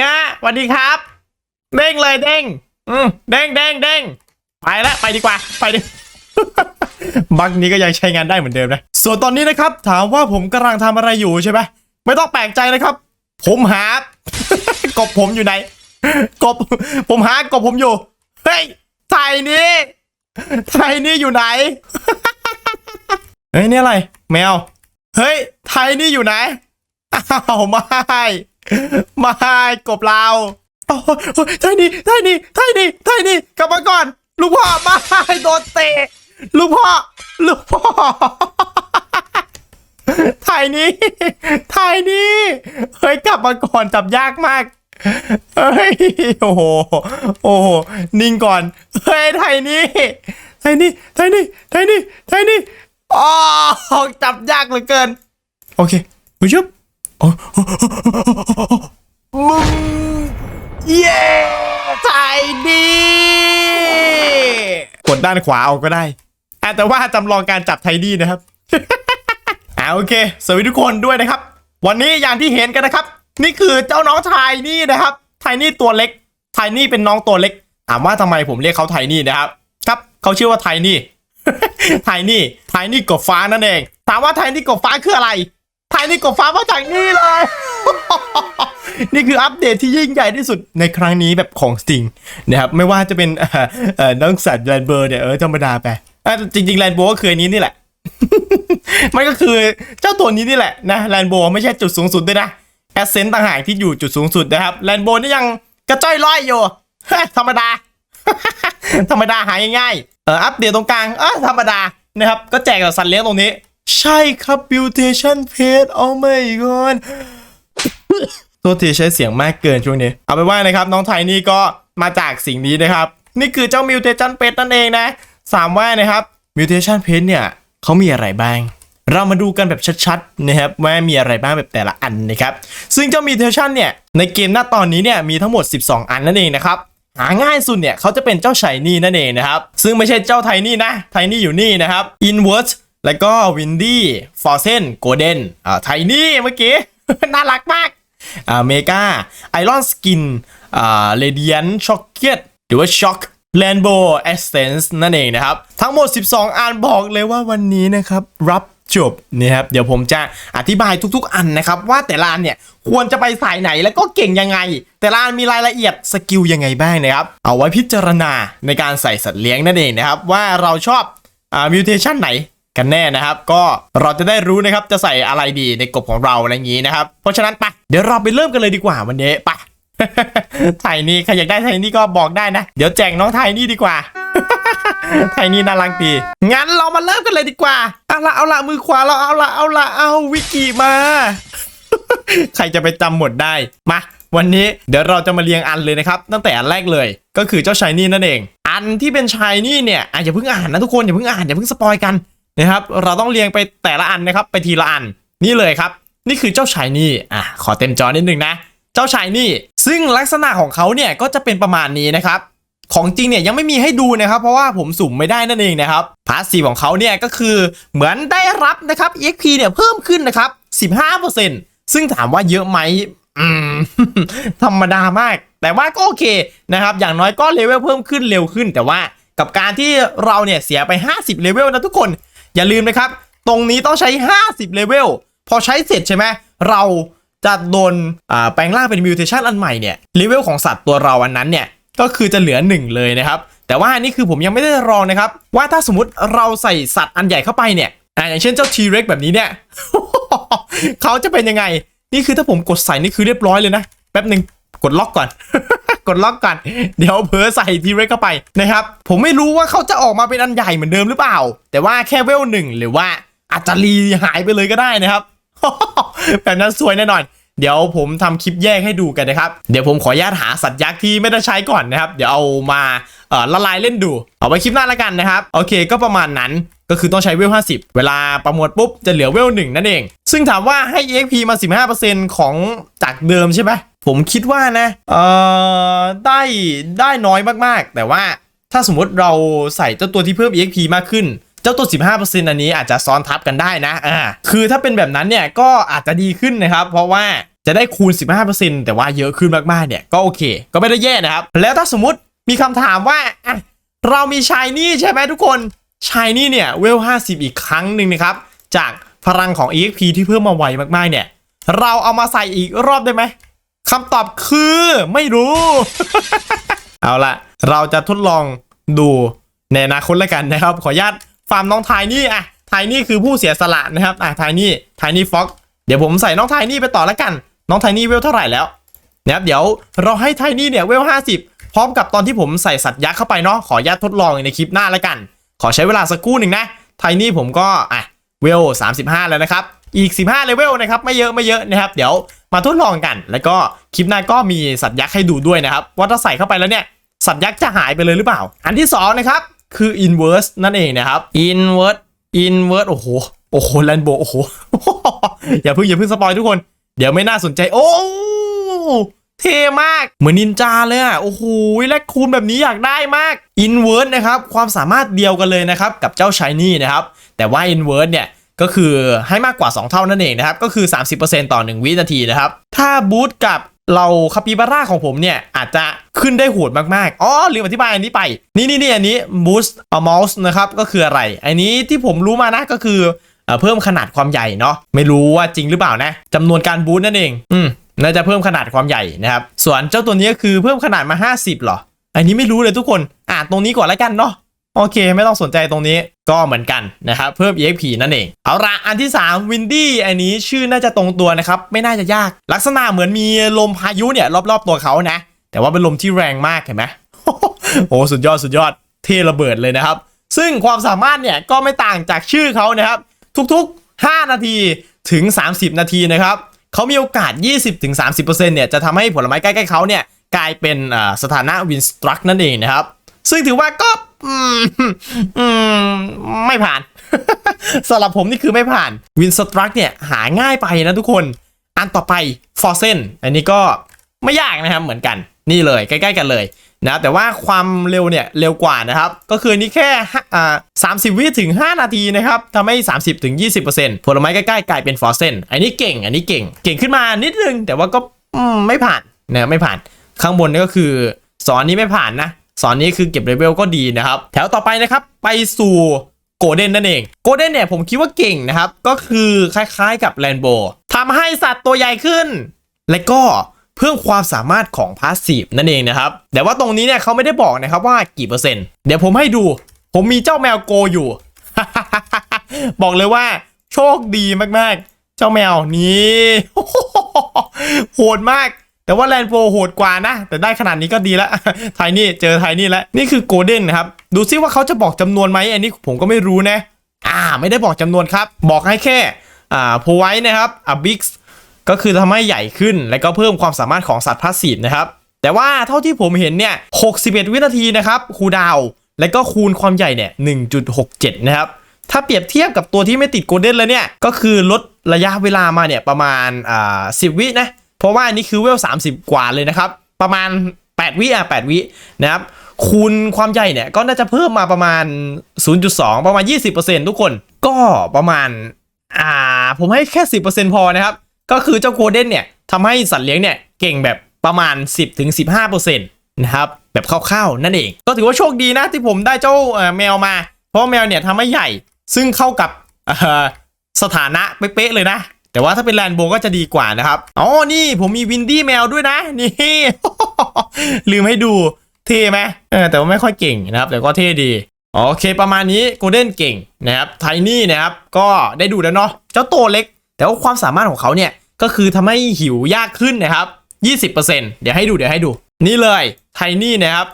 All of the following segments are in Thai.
งาสวัสดีครับ เด้งเลยเด้ง อืมเด้งเด้งเด้งไปแล้วไปดีกว่า ไปดิบักนี้ก็ยังใช้งานได้เหมือนเดิมนะ ส่วนตอนนี้นะครับ ถามว่าผมกำลังทำอะไรอยู่ใช่ไหมไม่ต้องแปลกใจนะครับ ผมหากบผมอยู่ไหน กบ ผมหากบผมอยู่ เฮ้ยไทยนี่ไทยนี่อยู่ไหน เฮ้ยนี่อะไร แมว เฮ้ยไทยนี่อยู่ไหนอ้าวไม่ ไม่กบเราโอ้ยไทนี่ไทยนี่ไทยนี่ไทยนี่กลับมาก่อน ลูกพ่อไม่โดนเตะ ลูกพ่อ ลูกพ่อไทยนี่ไทยนี่เฮ้ยกลับมาก่อนจับยากมากเฮ้ยโอ้โหโอ้โหนิ่งก่อนเฮ้ยไทยนี่ไทยนี่ไทยนี่ไทยนี่ไทยนี่อ๋อจับยากเหลือเกิน โอเคผู้ชมโอ้ มึงเย้ไทยนี่กดด้านขวาเอาก็ได้อะแต่ว่าจำลองการจับไทยนี่นะครับอ่าโอเค สวัสดีทุกคนด้วยนะครับ วันนี้อย่างที่เห็นกันนะครับ นี่คือเจ้าน้องไทนี่นะครับ ไทนี่ตัวเล็ก ไทนี่เป็นน้องตัวเล็ก ถามว่าทำไมผมเรียกเขาไทนี่นะครับ ครับเขาชื่อว่าไทนี่ ไทนี่ ไทนี่กบฟ้านั่นเอง ถามว่าไทนี่กบฟ้าคืออะไร ไทนี่กบฟ้ามาจากนี่เลย นี่คืออัปเดตที่ยิ่งใหญ่ที่สุดในครั้งนี้แบบของจริงนะครับ ไม่ว่าจะเป็นเอ่อเออน้องสัตว์แรนเบอร์เนี่ยเออธรรมดาไปอะจริงๆแรนโบก็คืออันนี้นี่แหละ มันก็คือเจ้าตัวนี้นี่แหละนะแลนโบไม่ใช่จุดสูงสุดด้วยนะแอสเซนต์ต่างหากที่อยู่จุดสูงสุดนะครับแลนโบนี่ยังกระจ้อยร้อยอยู่ธรรมดา ธรรมดาหายง่ายๆเอออัปเดตตรงกลางเออธรรมดานะครับก็แจกกับสัตว์เลี้ยงตรงนี้ ใช่ครับ Beautation Pet โอ้ไม่ก่อนตัวทีใช้เสียงมากเกินช่วงนี้ เอาไปว่านะครับ น้องไทยนี่ก็มาจากสิ่งนี้นะครับ นี่คือเจ้า Mutation Pet นั่นเองนะสามว่านะครับ Mutation Pet เนี่ยเขามีอะไรบ้างเรามาดูกันแบบชัดๆนะครับว่ามีอะไรบ้างแบบแต่ละอันนะครับ ซึ่งเจ้า Mutation เนี่ย ในเกมหน้าตอนนี้เนี่ยมีทั้งหมด 12 อันนั่นเองนะครับ หาง่ายสุดเนี่ยเขาจะเป็นเจ้าไชนี่นั่นเองนะครับ ซึ่งไม่ใช่เจ้าไทนี่นะ ไทนี่อยู่นี่นะครับ Inward แล้วก็ Windy f o r s e n Golden อ่าไทนี่เมื่อกี้ น่ารักมากอ่าเมกาไอรอนสกินอ่าเรเดียนช็อกเก็ตหรือว่าช็อกแลนโบเอสเซนส์นั่นเองนะครับ ทั้งหมด 12 อันบอกเลยว่าวันนี้นะครับ รับจบนะครับเดี๋ยวผมจะอธิบายทุกๆ อันนะครับ ว่าแต่ละอันเนี่ยควรจะไปสายไหนแล้วก็เก่งยังไง แต่ละอันมีรายละเอียดสกิลยังไงบ้างนะครับ เอาไว้พิจารณาในการใส่สัตว์เลี้ยงนั่นเองนะครับ ว่าเราชอบอ่ามิวเทชันไหน กันแน่นะครับ ก็เราจะได้รู้นะครับจะใส่อะไรดีในกบของเราอะไรอย่างนี้นะครับ เพราะฉะนั้นไปเดี๋ยวเราไปเริ่มกันเลยดีกว่าวันนี้ไปไทยนี่ใครอยากได้ไทยนี่ก็บอกได้นะ เดี๋ยวแจกน้องไทยนี่ดีกว่าไทยนี่น่ารักดีงั้นเรามาเริ่มกันเลยดีกว่าเอาละเอาละมือขวาเราเอาละเอาละเอาวิกิมา ใครจะไปจำหมดได้มาวันนี้เดี๋ยวเราจะมาเรียงอันเลยนะครับ ตั้งแต่อันแรกเลย ก็คือเจ้าชายนี่นั่นเอง อันที่เป็นชายนี่เนี่ยออย่าเพิ่งอ่านนะทุกคนอย่าเพิ่งอ่านอย่าเพิ่งสปอยกัน นะครับ เราต้องเรียงไปแต่ละอันนะครับไปทีละอันนี่เลยครับ นี่คือเจ้าชายนี่อะขอเต็มจอนิดนึงนะ เจ้าชายนี่ ซึ่งลักษณะของเขาเนี่ยก็จะเป็นประมาณนี้นะครับของจริงเนี่ยยังไม่มีให้ดูนะครับ เพราะว่าผมสุ่มไม่ได้นั่นเองนะครับพาสซีฟของเขาเนี่ยก็คือเหมือนได้รับนะครับ EXP เนี่ยเพิ่มขึ้นนะครับ15%ซึ่งถามว่าเยอะไหมอืมธรรมดามาก แต่ว่าก็โอเคนะครับ อย่างน้อยก็เลเวลเพิ่มขึ้นเร็วขึ้น แต่ว่ากับการที่เราเนี่ยเสียไป 50 เลเวลนะทุกคน อย่าลืมนะครับ ตรงนี้ต้องใช้ 50เลเวลพอใช้เสร็จใช่ไหมเราจะโดนแปลงร่างเป็นมิวเทชันอันใหม่เนี่ยเลเวลของสัตว์ตัวเราอันนั้นเนี่ยก็คือจะเหลือ 1 เลยนะครับ แต่ว่านี่คือผมยังไม่ได้ลองนะครับ ว่าถ้าสมมติเราใส่สัตว์อันใหญ่เข้าไปเนี่ยอ่าอย่างเช่นเจ้า T-Rex แบบนี้เนี่ยเขาจะเป็นยังไง นี่คือถ้าผมกดใส่นี่คือเรียบร้อยเลยนะ แป๊บหนึ่งกดล็อกก่อน กดล็อกก่อน เดี๋ยวเผลอใส่ทีเรกเข้าไปนะครับ ผมไม่รู้ว่าเขาจะออกมาเป็นอันใหญ่เหมือนเดิมหรือเปล่า แต่ว่าแค่เวลหนึ่งหรือว่าอาจจะรีหายไปเลยก็ได้นะครับ แบบนั้นสวยแน่นอน เดี๋ยวผมทำคลิปแยกให้ดูกันนะครับ เดี๋ยวผมขออนุญาตหาสัตว์ยักษ์ที่ไม่ได้ใช้ก่อนนะครับ เดี๋ยวเอามาละลายเล่นดู เอาไว้คลิปหน้าละกันนะครับ โอเค ก็ประมาณนั้นก็คือต้องใช้เวล 50 เวลาประมวลปุ๊บ จะเหลือเวล1นั่นเอง ซึ่งถามว่าให้ EXP มา 15%ของจากเดิมใช่ไหม ผมคิดว่านะเอ่อได้ได้น้อยมากๆ แต่ว่าถ้าสมมติเราใส่เจ้าตัวที่เพิ่ม EXP มากขึ้น เจ้าตัว 15%อันนี้อาจจะซ้อนทับกันได้นะอ่าคือถ้าเป็นแบบนั้นเนี่ยก็อาจจะดีขึ้นนะครับ เพราะว่าจะได้คูณ 15%แต่ว่าเยอะขึ้นมากๆเนี่ยก็โอเค ก็ไม่ได้แย่นะครับ แล้วถ้าสมมติมีคำถามว่าอะเรามีชายนี่ใช่ไหมทุกคนชายนี่เนี่ยเวล 50 อีกครั้งหนึ่งนะครับ จากพลังของ EXP ที่เพิ่มมาไวมากๆเนี่ย เราเอามาใส่อีกรอบได้ไหม คำตอบคือไม่รู้ เอาละเราจะทดลองดูในอนาคตแล้วกันนะครับ ขออนุญาตฟาร์มน้องไทนี่อะไทนี่คือผู้เสียสละนะครับอะไทนี่ไทนี่ฟ็อกเดี๋ยวผมใส่น้องไทนี่ไปต่อแล้วกัน น้องไทนี่เวลเท่าไหร่แล้วนะครับเดี๋ยวเราให้ไทนี่เนี่ยเวล50พร้อมกับตอนที่ผมใส่สัตว์ยักษ์เข้าไปเนาะขออนุญาตทดลองในคลิปหน้าแล้วกัน ขอใช้เวลาสักครู่หนึ่งนะไทนี่ผมก็อะเวล35แล้วนะครับ อีก 15เลเวลนะครับไม่เยอะไม่เยอะนะครับ เดี๋ยวมาทดลองกัน แล้วก็คลิปหน้าก็มีสัตว์ยักษ์ให้ดูด้วยนะครับ ว่าถ้าใส่เข้าไปแล้วเนี่ยสัตว์ยักษ์จะหายไปเลยหรือเปล่า อันที่สองนะครับคือ inverse นั่นเองนะครับ inverse inverse โอ้โหโอ้โหแลนโบโอ้โหอย่าเพิ่งอย่าเพิ่งสปอยทุกคน เดี๋ยวไม่น่าสนใจ โอ้เท่มากเหมือนนินจาเลยอะโอ้โหและคูณแบบนี้อยากได้มาก inverse นะครับความสามารถเดียวกันเลยนะครับกับเจ้า shiny นะครับแต่ว่า inverse เนี่ย ก็คือให้มากกว่า 2 เท่านั่นเองนะครับ ก็คือ 30%ต่อ 1 วินาทีนะครับ ถ้าบูตกับเราคาปิบาร่าของผมเนี่ย อาจจะขึ้นได้โหดมากๆ อ๋อลืมอธิบายอันนี้ไป นี่นี่นี่อันนี้บูสต์อ m o u s e นะครับ ก็คืออะไร อันนี้ที่ผมรู้มานะก็คือเอ่อเพิ่มขนาดความใหญ่เนาะไม่รู้ว่าจริงหรือเปล่านะจำนวนการบูสต์นั่นเอง อืมน่าจะเพิ่มขนาดความใหญ่นะครับ ส่วนเจ้าตัวนี้คือเพิ่มขนาดมา 50เหรอ อันนี้ไม่รู้เลยทุกคน อ่านตรงนี้ก่อนแล้วกันเนาะ โอเค ไม่ต้องสนใจตรงนี้ก็เหมือนกันนะครับ เพิ่ม EXP นั่นเอง เอาละอันที่ 3 Windy อันนี้ชื่อน่าจะตรงตัวนะครับ ไม่น่าจะยาก ลักษณะเหมือนมีลมพายุเนี่ย รอบๆตัวเขานะ แต่ว่าเป็นลมที่แรงมากเห็นไหมโอ้สุดยอดสุดยอดเทระเบิดเลยนะครับ ซึ่งความสามารถเนี่ยก็ไม่ต่างจากชื่อเขานะครับ ทุกๆ 5 นาทีถึง 30 นาทีนะครับเขามีโอกาส 20-30%เนี่ยจะทำให้ผลไม้ใกล้ๆเขาเนี่ยกลายเป็นสถานะวินสตรักนั่นเองนะครับ ซึ่งถือว่าก็อืมไม่ผ่านสำหรับผมนี่คือไม่ผ่านวินสตรักเนี่ยหาง่ายไปนะทุกคน อันต่อไปฟอร์เซนอันนี้ก็ไม่ยากนะครับเหมือนกันนี่เลยใกล้ๆกันเลยนะแต่ว่าความเร็วเนี่ยเร็วกว่านะครับ ก็คือนี่แค่อ่าสามสิบวิถึง 5 นาทีนะครับทำให้ 30ถึง20%ผลไม้ใกล้ๆกลายเป็นฟอร์เซนอันนี้เก่ง อันนี้เก่ง เก่งขึ้นมานิดนึง แต่ว่าก็ไม่ผ่านนะไม่ผ่านข้างบนนี่ก็คือสอนนี้ไม่ผ่านนะ สอนนี้คือเก็บเลเวลก็ดีนะครับ แถวต่อไปนะครับ ไปสู่โกลเด้นนั่นเอง โกลเด้นเนี่ยผมคิดว่าเก่งนะครับ ก็คือคล้ายๆกับแรนโบทำให้สัตว์ตัวใหญ่ขึ้น และก็เพิ่มความสามารถของพาสซีฟนั่นเองนะครับ แต่ว่าตรงนี้เนี่ยเขาไม่ได้บอกนะครับว่ากี่เปอร์เซ็นต์ เดี๋ยวผมให้ดู ผมมีเจ้าแมวโกอยู่ บอกเลยว่าโชคดีมากๆ เจ้าแมวนี้โหดมาก แต่ว่าแลนโฟโหดกว่านะ แต่ได้ขนาดนี้ก็ดีแล้วไทนี่เจอไทนี่แล้ว นี่คือโกลเด้นนะครับ ดูซิว่าเขาจะบอกจำนวนไหมอันนี้ผมก็ไม่รู้นะ อ่า ไม่ได้บอกจำนวนครับ บอกให้แค่ อ่าโพไว้นะครับอ่าบิ๊กก็คือทำให้ใหญ่ขึ้น และก็เพิ่มความสามารถของสัตว์พาสซีฟนะครับ แต่ว่าเท่าที่ผมเห็นเนี่ย 61 วินาทีนะครับคูดาว และก็คูณความใหญ่เนี่ย 1.67 นะครับถ้าเปรียบเทียบกับตัวที่ไม่ติดโกลเด้นแล้วเนี่ย ก็คือลดระยะเวลามาเนี่ยประมาณอ่า10 วินะ เพราะว่าอันนี้คือเวล 30 กว่าเลยนะครับ ประมาณ 8 วิอะ 8 วินะครับ คูณความใหญ่เนี่ย ก็น่าจะเพิ่มมาประมาณ 0.2 ประมาณ 20%ทุกคน ก็ประมาณ อ่า ผมให้แค่ 10%พอนะครับ ก็คือเจ้าโกลเด้นเนี่ยทำให้สัตว์เลี้ยงเนี่ย เก่งแบบประมาณ 10-15%นะครับ แบบคร่าวๆ นั่นเอง ก็ถือว่าโชคดีนะที่ผมได้เจ้าแมวมา เพราะแมวเนี่ยทำให้ใหญ่ ซึ่งเข้ากับสถานะเป๊ะเลยนะ แต่ว่าถ้าเป็นแลนโบก็จะดีกว่านะครับอ๋อนี่ผมมีวินดี้แมวด้วยนะนี่ลืมให้ดูเท่ไหมเออแต่ว่าไม่ค่อยเก่งนะครับ แต่ก็เท่ดีโอเคประมาณนี้โกลเด้นเก่งนะครับไทนี่นะครับก็ได้ดูแล้วเนาะเจ้าตัวเล็ก แต่ว่าความสามารถของเขาเนี่ยก็คือทำให้หิวยากขึ้นนะครับ 20%เดี๋ยวให้ดูเดี๋ยวให้ดู นี่เลยไทนี่นะครับ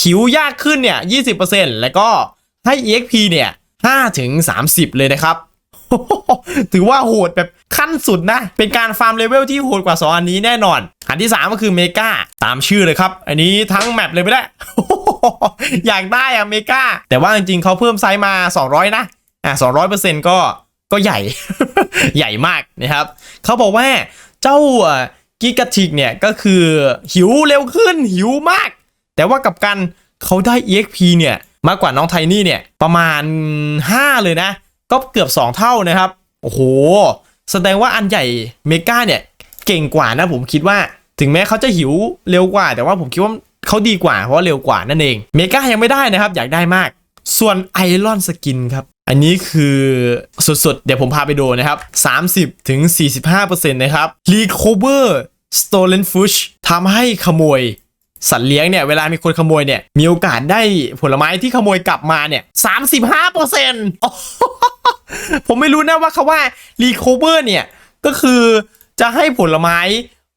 หิวยากขึ้นเนี่ย 20%แล้วก็ให้ EXP เนี่ย5ถึง30 เลยนะครับ ถือว่าโหดแบบขั้นสุดนะ เป็นการฟาร์มเลเวลที่โหดกว่า 2 อันนี้แน่นอน อันที่ 3 ก็คือเมกาตามชื่อเลยครับ อันนี้ทั้งแมปเลยไปแล้วอยากได้อะเมกาแต่ว่าจริงๆเขาเพิ่มไซส์มา 200 นะ อะ200%ก็ก็ใหญ่ ใหญ่มากนะครับ เขาบอกว่าเจ้ากิกาทิกเนี่ยก็คือหิวเร็วขึ้นหิวมาก แต่ว่ากับกันเขาได้ EXP เนี่ยมากกว่าน้องไทนี่เนี่ยประมาณ 5 เลยนะ ก็เกือบ 2 เท่านะครับ โอ้โห แสดงว่าอันใหญ่เมกาเนี่ย เก่งกว่านะผมคิดว่า ถึงแม้เขาจะหิวเร็วกว่า แต่ว่าผมคิดว่าเขาดีกว่าเพราะเร็วกว่านั่นเอง เมกายังไม่ได้นะครับ อยากได้มาก ส่วนไอรอนสกินครับ อันนี้คือสุดๆ เดี๋ยวผมพาไปดูนะครับ 30ถึงนะครับ Recover Stolen Fish ทำให้ขโมยสัตว์เลี้ยงเนี่ยเวลามีคนขโมยเนี่ยมีโอกาสได้ผลไม้ที่ขโมยกลับมาเนี่ย35%อ ผมไม่รู้นะว่าคาว่า recover เนี่ย ก็คือจะให้ผลไม้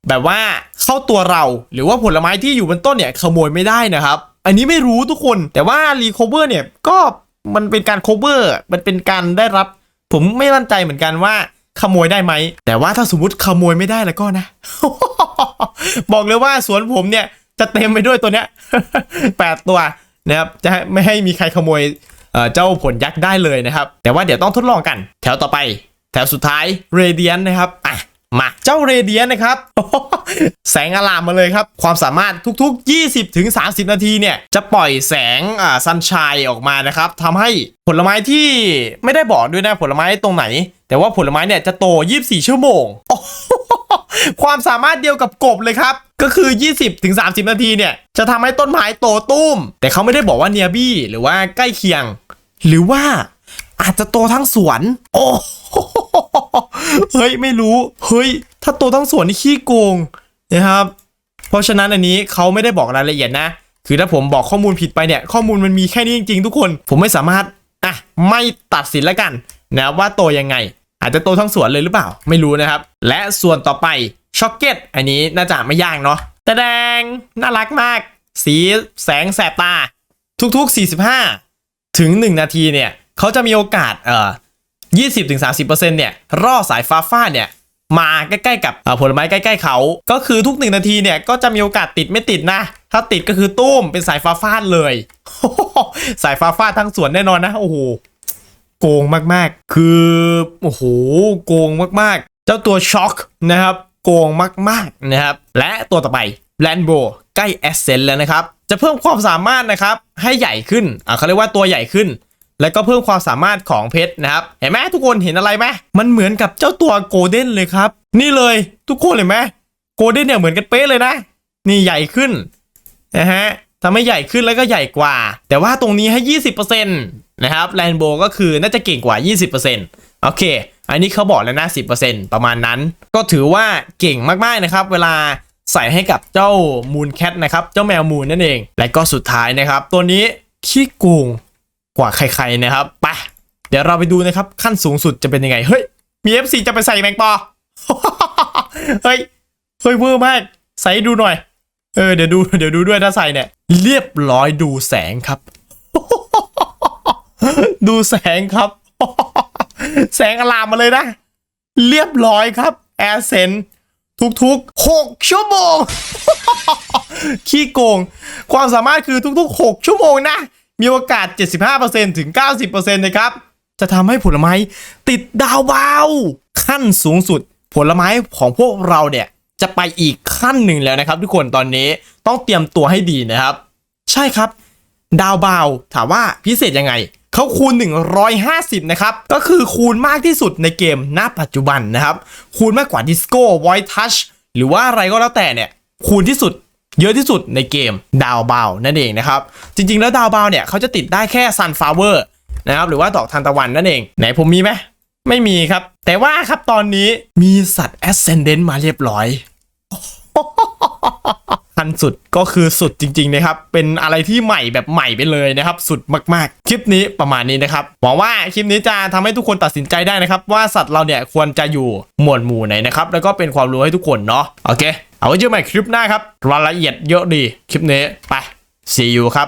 แบบว่าเข้าตัวเรา หรือว่าผลไม้ที่อยู่บนต้นเนี่ยขโมยไม่ได้นะครับ อันนี้ไม่รู้ทุกคนแต่ว่า recover เนี่ยก็มันเป็นการ cover มันเป็นการได้รับ ผมไม่มั่นใจเหมือนกันว่าขโมยได้ไหม แต่ว่าถ้าสมมติขโมยไม่ได้แล้วก็นะ บอกเลยว่าสวนผมเนี่ยจะเต็มไปด้วยตัวเนี้ยแปดตัวนะครับจะไม่ให้มีใครขโมย เจ้าผลยักษ์ได้เลยนะครับ แต่ว่าเดี๋ยวต้องทดลองกัน แถวต่อไป แถวสุดท้ายเรเดียนนะครับอะมาเจ้าเรเดียนนะครับ แสงอลามมาเลยครับ ความสามารถทุกๆ 20ถึง30 นาทีเนี่ย จะปล่อยแสงอ่าซันชัยออกมานะครับทำให้ผลไม้ที่ไม่ได้บอกด้วยนะผลไม้ตรงไหน แต่ว่าผลไม้เนี่ยจะโต 24 ชั่วโมง ความสามารถเดียวกับกบเลยครับ ก็คือ 20ถึง30 นาทีเนี่ย จะทำให้ต้นไม้โตตุ้ม แต่เขาไม่ได้บอกว่าเนียบี้หรือว่าใกล้เคียง หรือว่าอาจจะโตทั้งสวน โอ้เฮ้ยไม่รู้ เฮ้ย ถ้าโตทั้งสวนนี่ขี้โกงนะครับ เพราะฉะนั้นอันนี้เขาไม่ได้บอกรายละเอียดนะ คือถ้าผมบอกข้อมูลผิดไปเนี่ย ข้อมูลมันมีแค่นี้จริงๆ ทุกคน ผมไม่สามารถอะไม่ตัดสินแล้วกันนะว่าโตยังไง อาจจะโตทั้งสวนเลยหรือเปล่า ไม่รู้นะครับ และส่วนต่อไป ช็อกเก็ตอันนี้น่าจะไม่ยากเนาะแต่แดงน่ารักมาก สีแสงแสบตา ทุกๆ 45 ถึง 1 นาทีเนี่ยเขาจะมีโอกาสเอ่อ20-30%เนี่ยร่อสายฟ้าฟาดเนี่ยมาใกล้ ๆ กับผลไม้ใกล้ ๆ เขา ก็คือทุกหนึ่งนาทีเนี่ยก็จะมีโอกาสติดไม่ติดนะ ถ้าติดก็คือตุ้มเป็นสายฟ้าฟาดเลย สายฟ้าฟาดทั้งสวนแน่นอนนะ โอ้โห โกงมากๆ คือ โอ้โห โกงมากๆ เจ้าตัวช็อคนะครับ โกงมากๆนะครับและตัวต่อไปแลนโบใกล้แอสเซนแล้วนะครับจะเพิ่มความสามารถนะครับให้ใหญ่ขึ้นอ่าเขาเรียกว่าตัวใหญ่ขึ้น แล้วก็เพิ่มความสามารถของเพชรนะครับเห็นไหมทุกคนเห็นอะไรไหมมันเหมือนกับเจ้าตัวโกลเด้นเลยครับ นี่เลยทุกคนเห็นไหมโกลเด้นเนี่ยเหมือนกันเป๊ะเลยนะ นี่ใหญ่ขึ้นนะฮะทำให้ใหญ่ขึ้นแล้วก็ใหญ่กว่า แต่ว่าตรงนี้ให้ 20%นะครับแลนโบก็คือน่าจะเก่งกว่า 20%โอเค อันนี้เขาบอกแล้วนะ10%ประมาณนั้น ก็ถือว่าเก่งมากๆนะครับ เวลาใส่ให้กับเจ้ามูนแคทนะครับ เจ้าแมวมูนนั่นเอง และก็สุดท้ายนะครับ ตัวนี้ขี้โกงกว่าใครๆนะครับไปเดี๋ยวเราไปดูนะครับ ขั้นสูงสุดจะเป็นยังไง เฮ้ย มี FC จะไปใส่แมงปอ เฮ้ย เฮ้ยเวอร์มาก ใส่ดูหน่อย เออ เดี๋ยวดู เดี๋ยวดูด้วยถ้าใส่เนี่ย เรียบร้อยดูแสงครับ ดูแสงครับ แสงอลามมาเลยนะ เรียบร้อยครับแอร์เซนทุกๆ 6 ชั่วโมง ขี้โกง ความสามารถคือทุกๆ 6 ชั่วโมงนะ มีโอกาส 75%ถึง 90%นะครับ จะทำให้ผลไม้ติดดาวเบาขั้นสูงสุด ผลไม้ของพวกเราเนี่ย จะไปอีกขั้นหนึ่งแล้วนะครับ ทุกคนตอนนี้ต้องเตรียมตัวให้ดีนะครับ ใช่ครับ ดาวเบาถามว่าพิเศษยังไง เขาคูณ 150 นะครับ ก็คือคูณมากที่สุดในเกมณปัจจุบันนะครับ คูณมากกว่าดิสโก้ไวทัชหรือว่าอะไรก็แล้วแต่เนี่ย คูณที่สุดเยอะที่สุดในเกมดาวเบานั่นเองนะครับ จริง ๆ แล้วดาวเบาเนี่ยเขาจะติดได้แค่ซันฟลาเวอร์นะครับหรือว่าดอกทานตะวันนั่นเอง ไหนผมมีไหมไม่มีครับ แต่ว่าครับตอนนี้มีสัตว์แอสเซนเดนต์มาเรียบร้อยันสุดก็คือสุดจริง ๆ นะครับ เป็นอะไรที่ใหม่แบบใหม่ไปเลยนะครับ สุดมากๆ คลิปนี้ประมาณนี้นะครับหวังว่าคลิปนี้จะทำให้ทุกคนตัดสินใจได้นะครับ ว่าสัตว์เราเนี่ยควรจะอยู่หมวดหมู่ไหนนะครับ แล้วก็เป็นความรู้ให้ทุกคนเนาะโอเค เอาไว้เจอใหม่คลิปหน้าครับรายละเอียดเยอะดีคลิปนี้ไป see you ครับ